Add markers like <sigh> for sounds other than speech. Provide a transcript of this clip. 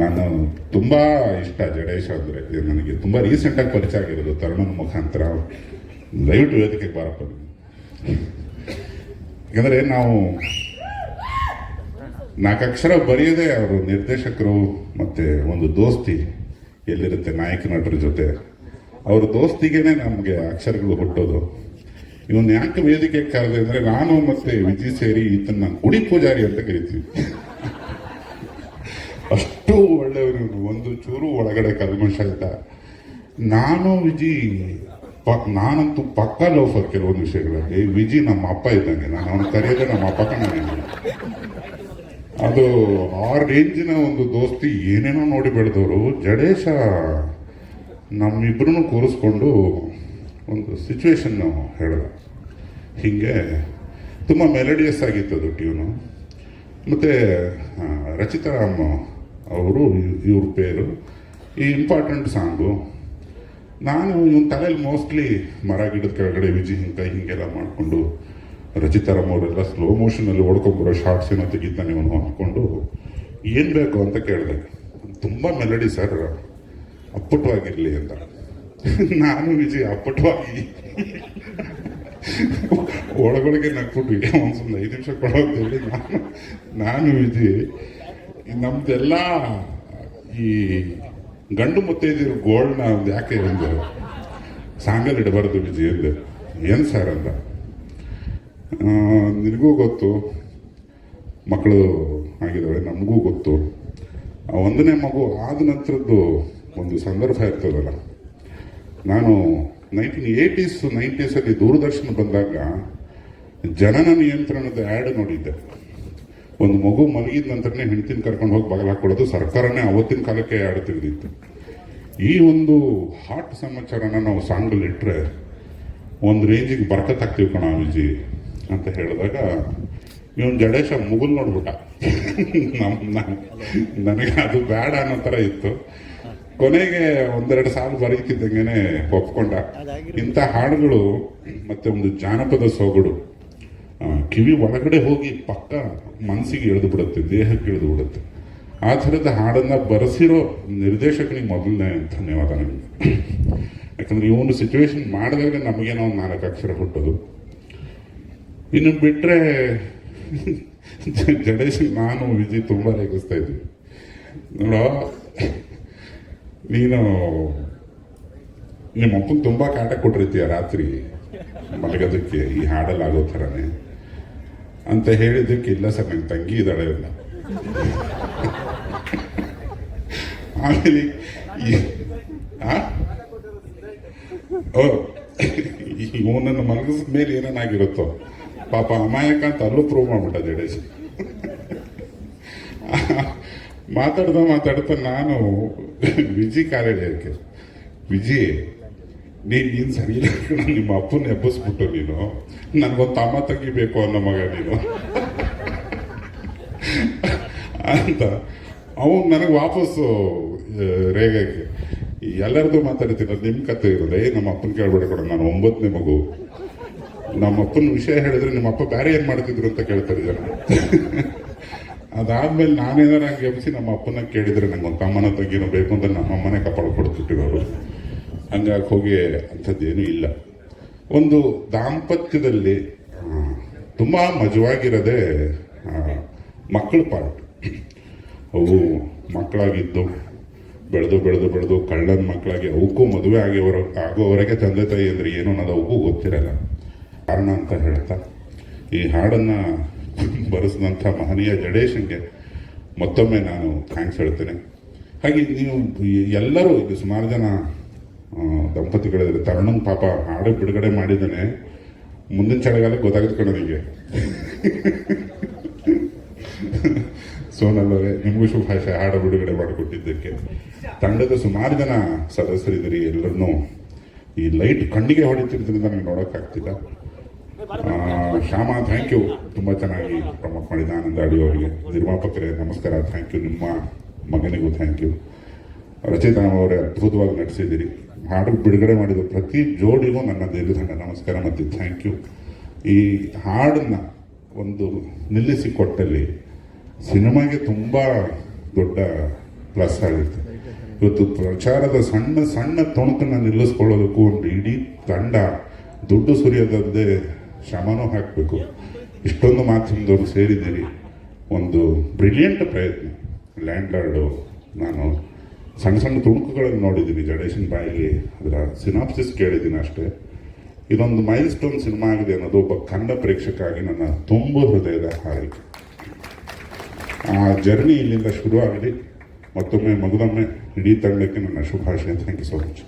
ನಾನು ತುಂಬ ಇಷ್ಟ ಜಡೇಶ್ ಅಂದರೆ ನನಗೆ ತುಂಬ ರೀಸೆಂಟಾಗಿ ಪರಿಚಯ ಆಗಿರೋದು ತರುಣನ ಮುಖಾಂತರ. ದಯವಿಟ್ಟು ವೇದಿಕೆಗೆ ಬಾರಪ್ಪ. ಯಾಕಂದರೆ ನಾವು ನಾಲ್ಕು ಅಕ್ಷರ ಬರೆಯದೆ ಅವರು ನಿರ್ದೇಶಕರು ಮತ್ತು ಒಂದು ದೋಸ್ತಿ ಎಲ್ಲಿರುತ್ತೆ ನಾಯಕ ನಟರ ಜೊತೆ. ಅವ್ರ ದೋಸ್ತಿಗೇನೆ ನಮಗೆ ಅಕ್ಷರಗಳು ಹುಟ್ಟೋದು. ಇವನ್ ಯಾಕೆ ವೇದಿಕೆ ಕರೆದೆ ಅಂದರೆ ನಾನು ಮತ್ತು ವಿಜಿ ಸೇರಿ ಈತನ ಗುಡಿ ಪೂಜಾರಿ ಅಂತ ಕರಿತೀವಿ. ಅಷ್ಟು ಒಳ್ಳೆಯವರು. ಒಂದು ಚೂರು ಒಳಗಡೆ ಕಲ್ಮಶ ಇಲ್ಲ ನಾನು ವಿಜಿ, ಪ- ನಾನಂತೂ ಪಕ್ಕ ಲೋಫರ್ ಕೆಲವೊಂದು ವಿಷಯಗಳಲ್ಲಿ ವಿಜಿ ನಮ್ಮ ಅಪ್ಪ ಇದ್ದಂಗೆ. ನಾನು ಅವನು ಕರೆಯೋದೇ ನಮ್ಮ ಅಪ್ಪ ಕಣ ಅದು ಆ ರೇಂಜಿನ ಒಂದು ದೋಸ್ತಿ ಏನೇನೋ ನೋಡಿ ಬೆಳೆದವರು. ಜಡೇಶ ನಮ್ಮಿಬ್ಬರನ್ನು ಕೂರಿಸ್ಕೊಂಡು ಒಂದು ಸಿಚುವೇಶನ್ ಹೇಳ್ದ. ಹೀಗೆ ತುಂಬ ಮೆಲಡಿಯಸ್ ಆಗಿತ್ತು ಅದು ಟ್ಯೂನು ಮತ್ತು ರಚಿತಾರಾಮ್ ಅವರು ಇವ್ರ ಪೇರು. ಈ ಇಂಪಾರ್ಟೆಂಟ್ ಸಾಂಗು ನಾನು ಇವನ್ ತಲೆಯಲ್ಲಿ ಮೋಸ್ಟ್ಲಿ ಮರ ಗಿಡದ ಕೆಳಗಡೆ ವಿಜಿ ಹಿಂಗೆ ಹಿಂಗೆಲ್ಲ ಮಾಡಿಕೊಂಡು ರಚಿತಾರಾಮ್ ಅವರೆಲ್ಲ ಸ್ಲೋ ಮೋಷನಲ್ಲಿ ಓಡ್ಕೊಂಡ್ಬರೋ ಶಾರ್ಟ್ಸ್ ಏನೋ ತೆಗಿತಾನೆ ಇವನು ಅಂದ್ಕೊಂಡು ಏನು ಬೇಕು ಅಂತ ಕೇಳಿದೆ. ತುಂಬ ಮೆಲಡಿ ಸರ್ ಅಪ್ಪುಟವಾಗಿರಲಿ ಅಂತ. ನಾನು ವಿಜಿ ಅಪ್ಪಟವಾಗಿ. ಒಳಗೊಳಗೆ ನಗ್ಬಿಟ್ವಿ. ಒಂದು ಐದು ನಿಮಿಷ ಕೊಡೋದು ನಾನು ನಾನು ವಿಜಯ್ ನಮ್ದೆಲ್ಲ ಈ ಗಂಡು ಮುತ್ತೈದಿರು ಗೋಲ್ಡ್ನ ಒಂದು ಯಾಕೆ ಒಂದು ಸಾಂಗಲ್ಲಿ ಇಡಬಾರ್ದು ಬಿಜಿ ಎಂದು. ಏನು ಸರ್ ಅಂದ ನಿನಗೂ ಗೊತ್ತು, ಮಕ್ಕಳು ಆಗಿದ್ದಾವೆ ನಮಗೂ ಗೊತ್ತು. ಒಂದನೇ ಮಗು ಆದ ನಂತರದ್ದು ಒಂದು ಸಂದರ್ಭ ಇರ್ತದಲ್ಲ. ನಾನು ನೈನ್ಟೀನ್ ಏಯ್ಟೀಸ್ ನೈಂಟೀಸಲ್ಲಿ ದೂರದರ್ಶನ ಬಂದಾಗ ಜನನ ನಿಯಂತ್ರಣದ ಆ್ಯಡ್ ನೋಡಿದ್ದೆ. ಒಂದು ಮಗು ಮಲಗಿದ ನಂತರನೇ ಹೆಂಡತಿನ ಕರ್ಕೊಂಡು ಹೋಗಿ ಬಗಲ ಹಾಕೊಳ್ಳೋದು ಸರ್ಕಾರನೇ ಅವತ್ತಿನ ಕಾಲಕ್ಕೆ ಆ್ಯಡ್ ತೆಗೆದಿತ್ತು ಈ ಒಂದು ಹಾಟ್ ಸಮಾಚಾರನ ನಾವು ಸಾಂಗಲ್ಲಿ ಇಟ್ಟರೆ ಒಂದು ರೇಂಜಿಗೆ ಬರ್ಕತ್ ಹಾಕ್ತೀವಿ ಕಣ ವಿಜಿ ಅಂತ ಹೇಳಿದಾಗ ಇವನು ಜಡೇಶ ಮುಗುಲ್ ನೋಡ್ಬಿಟ್ಟ. ನನಗೆ ಅದು ಬೇಡ ಅನ್ನೋ ಥರ ಇತ್ತು. ಕೊನೆಗೆ ಒಂದೆರಡು ಸಾಲು ಬರೀತಿದ್ದಂಗೆ ಒಪ್ಕೊಂಡ. ಇಂಥ ಹಾಡುಗಳು ಮತ್ತೆ ಒಂದು ಜಾನಪದ ಸೊಗಡು. ಕಿವಿ ಒಳಗಡೆ ಹೋಗಿ ಪಕ್ಕ ಮನಸ್ಸಿಗೆ ಇಳಿದು ಬಿಡುತ್ತೆ, ದೇಹಕ್ಕೆ ಇಳಿದು ಬಿಡುತ್ತೆ. ಆ ಥರದ ಹಾಡನ್ನ ಬರೆಸಿರೋ ನಿರ್ದೇಶಕನಿಗೆ ಮೊದಲನೇ ಧನ್ಯವಾದ ನನಗೆ. ಯಾಕಂದರೆ ಒಂದು ಸಿಚುವೇಶನ್ ಮಾಡಿದಾಗ ನಮಗೇನೋ ಒಂದು ನಾಲ್ಕು ಅಕ್ಷರ ಹುಟ್ಟೋದು. ಇನ್ನು ಬಿಟ್ಟರೆ <laughs> ಜಡೇಶ್ ನಾನು ವಿಜಿ ತುಂಬ ರೇಗಿಸ್ತಾ ಇದ್ವಿ. ನೋಡೋ, ನೀನು ನಿಮ್ಮ ಅಪ್ಪನ ತುಂಬ ಕಾಟ ಕೊಟ್ಟಿರ್ತೀಯ ರಾತ್ರಿ. ಮಲಗೋದಕ್ಕೆ ಈ ಹಾಡಲ್ಲಾಗೋ ಥರನೇ ಅಂತ ಹೇಳಿದ್ದಕ್ಕೆ ಇಲ್ಲ ಸರ್ ನನ್ನ ತಂಗಿ ಇದ್ದಾಳೆ ಇಲ್ಲ ಆಮೇಲೆ? ಓ ಇವನನ್ನು ಮಲಗಿಸಿದ ಮೇಲೆ ಏನೇನಾಗಿರುತ್ತೋ ಪಾಪ ಅಮಾಯಕ ಅಂತ ಅಲ್ಲೂ ಪ್ರೂವ್ ಮಾಡ್ಬಿಟ್ಟ ಜಡೇಶ್ ಮಾತಾಡ್ದ ಮಾತಾಡ್ತಾ ನಾನು ವಿಜಿ ಕಾಲೇಜಕ್ಕೆ ವಿಜಿ ನೀನು ನೀನು ಸರಿ ನಿಮ್ಮ ಅಪ್ಪನ ಎಬ್ಬಿಸ್ಬಿಟ್ಟು ನೀನು. ನನಗೊಂದು ತಮ್ಮ ತೆಗಿಬೇಕು ಅನ್ನೋ ಮಗ ನೀನು. ಅಂತ. ಅವನು ನನಗೆ ವಾಪಸ್ಸು ರೇಗಕ್ಕೆ ಎಲ್ಲರದು ಮಾತಾಡ್ತೀನಿ ನಿಮ್ಮ ಕತೆ ಇರೋದೇ. ನಮ್ಮ ಅಪ್ಪನ ಕೇಳ್ಬೇಡ ಕೊಡ, ನಾನು ಒಂಬತ್ತನೇ ಮಗು. ನಮ್ಮ ಅಪ್ಪನ ವಿಷಯ ಹೇಳಿದ್ರೆ ನಿಮ್ಮ ಅಪ್ಪ ಬೇರೆ ಏನು ಮಾಡ್ತಿದ್ರು ಅಂತ ಕೇಳ್ತಾರೆ ಜನ. ಅದಾದ್ಮೇಲೆ ನಾನೇನಾರ ಹಂಗೆ ಎಬ್ಬಿಸಿ ನಮ್ಮ ಅಪ್ಪನ ಕೇಳಿದ್ರೆ ನಂಗೆ ಒಂದು ತಮ್ಮನ ತಂಗಿನೋ ಬೇಕು ಅಂತ ನಮ್ಮ ಅಮ್ಮನೇ ಕಪಾಳ ಕೊಡ್ತಿಟ್ಟಿರೋರು ಹಂಗಾಗಿ ಹೋಗಿ ಅಂಥದ್ದೇನು ಇಲ್ಲ. ಒಂದು ದಾಂಪತ್ಯದಲ್ಲಿ ತುಂಬ ಮಜವಾಗಿರೋದೇ ಮಕ್ಕಳ ಪಾರ್ಟ್. ಅವು ಮಕ್ಕಳಾಗಿದ್ದು, ಬೆಳೆದು ಬೆಳೆದು ಬೆಳೆದು ಕಳ್ಳನ ಮಕ್ಕಳಾಗಿ, ಅವಕ್ಕೂ ಮದುವೆ ಆಗಿವರ ಆಗೋವರೆಗೆ ತಂದೆ ತಾಯಿ ಅಂದ್ರೆ ಏನು ಅನ್ನೋದು ಅವಕ್ಕೂ ಗೊತ್ತಿರಲ್ಲ. ಕಾರಣ ಅಂತ ಹೇಳ್ತಾ, ಈ ಹಾಡನ್ನು ಬರೆಸಿದಂಥ ಮಹನೀಯ ಜಡೇಶನ್ಗೆ ಮತ್ತೊಮ್ಮೆ ನಾನು ಥ್ಯಾಂಕ್ಸ್ ಹೇಳ್ತೇನೆ. ಹಾಗೆ ನೀವು ಎಲ್ಲರೂ ಈಗ ಸುಮಾರು ಜನ ದಂಪತಿಗಳಿದ್ದಾರೆ ತರುಣನ್ ಪಾಪ ಹಾಡು ಬಿಡುಗಡೆ ಮಾಡಿದ್ದಾನೆ. ಮುಂದಿನ ಚಳಿಗಾಲ ಗೊತ್ತಾಗುತ್ತೆ ಕಣ ನಿಮಗೆ ಸೋನಲ್ಲವೇ, ನಿಮಗೂ ಶುಭಾಶಯ, ಹಾಡು ಬಿಡುಗಡೆ ಮಾಡಿಕೊಟ್ಟಿದ್ದಕ್ಕೆ. ತಂಡದ ಸುಮಾರು ಜನ ಸದಸ್ಯರಿದ್ದೀರಿ ಎಲ್ಲರನ್ನೂ ಈ ಲೈಟ್ ಕಣ್ಣಿಗೆ ಹೊಡಿತಿರೋದ್ರಿಂದ ನನಗೆ ನೋಡೋಕ್ಕಾಗ್ತಿಲ್ಲ. ಶ್ಯಾಮ ಥ್ಯಾಂಕ್ ಯು ತುಂಬ ಚೆನ್ನಾಗಿ ಪ್ರಮೋಟ್ ಮಾಡಿದ ಆನಂದ ಅಡಿ ಅವರಿಗೆ. ನಿರ್ಮಾಪಕರೇ, ನಮಸ್ಕಾರ. ಥ್ಯಾಂಕ್ ಯು ನಿಮ್ಮ ಮಗನಿಗೂ ಥ್ಯಾಂಕ್ ಯು ರಚಿತಾ ಅವರೇ ಅದ್ಭುತವಾಗಿ ನಟಿಸಿದ್ದೀರಿ. ಹಾಡು ಬಿಡುಗಡೆ ಮಾಡಿದ ಪ್ರತಿ ಜೋಡಿಗೂ ನನ್ನ ದೀರ್ಘದಂಡ ನಮಸ್ಕಾರ ಮತ್ತು ಥ್ಯಾಂಕ್ ಯು ಈ ಹಾಡನ್ನ ಒಂದು ನಿಲ್ಲಿಸಿ ಕೊಟ್ಟಲ್ಲಿ ಸಿನಿಮಾಗೆ ತುಂಬ ದೊಡ್ಡ ಪ್ಲಸ್ ಆಗುತ್ತೆ. ಇವತ್ತು ಪ್ರಚಾರದ ಸಣ್ಣ ಸಣ್ಣ ತೊಣಕನ್ನು ನಿಲ್ಲಿಸ್ಕೊಳ್ಳೋದಕ್ಕೂ ಒಂದು ಇಡೀ ತಂಡ ದುಡ್ಡು ಸುರಿಯೋದಲ್ಲದೆ ಶ್ರಮನೂ ಹಾಕಬೇಕು. ಇಷ್ಟೊಂದು ಮಾಧ್ಯಮದವರು ಸೇರಿದ್ದೀರಿ. ಒಂದು ಬ್ರಿಲಿಯಂಟ್ ಪ್ರಯತ್ನ. ಲ್ಯಾಂಡ್ ಲಾರ್ಡು ನಾನು ಸಣ್ಣ ಸಣ್ಣ ತುಣುಕುಗಳನ್ನು ನೋಡಿದ್ದೀನಿ ಜಡೇಶನ್ ಬಾಯಿಗೆ ಅದರ ಸಿನಾಪ್ಸಿಸ್ ಕೇಳಿದ್ದೀನಿ ಅಷ್ಟೇ. ಇದೊಂದು ಮೈಲ್ ಸ್ಟೋನ್ ಸಿನಿಮಾ ಆಗಿದೆ ಅನ್ನೋದು ಒಬ್ಬ ಕನ್ನಡ ಪ್ರೇಕ್ಷಕಾಗಿ ನನ್ನ ತುಂಬ ಹೃದಯದ ಹಾರೈಕೆ. ಆ ಜರ್ನಿ ಇಲ್ಲಿಂದ ಶುರು ಮತ್ತೊಮ್ಮೆ ಮಗದೊಮ್ಮೆ ಇಡೀ ತಂಡಕ್ಕೆ ನನ್ನ ಶುಭಾಶಯ. Thank you so much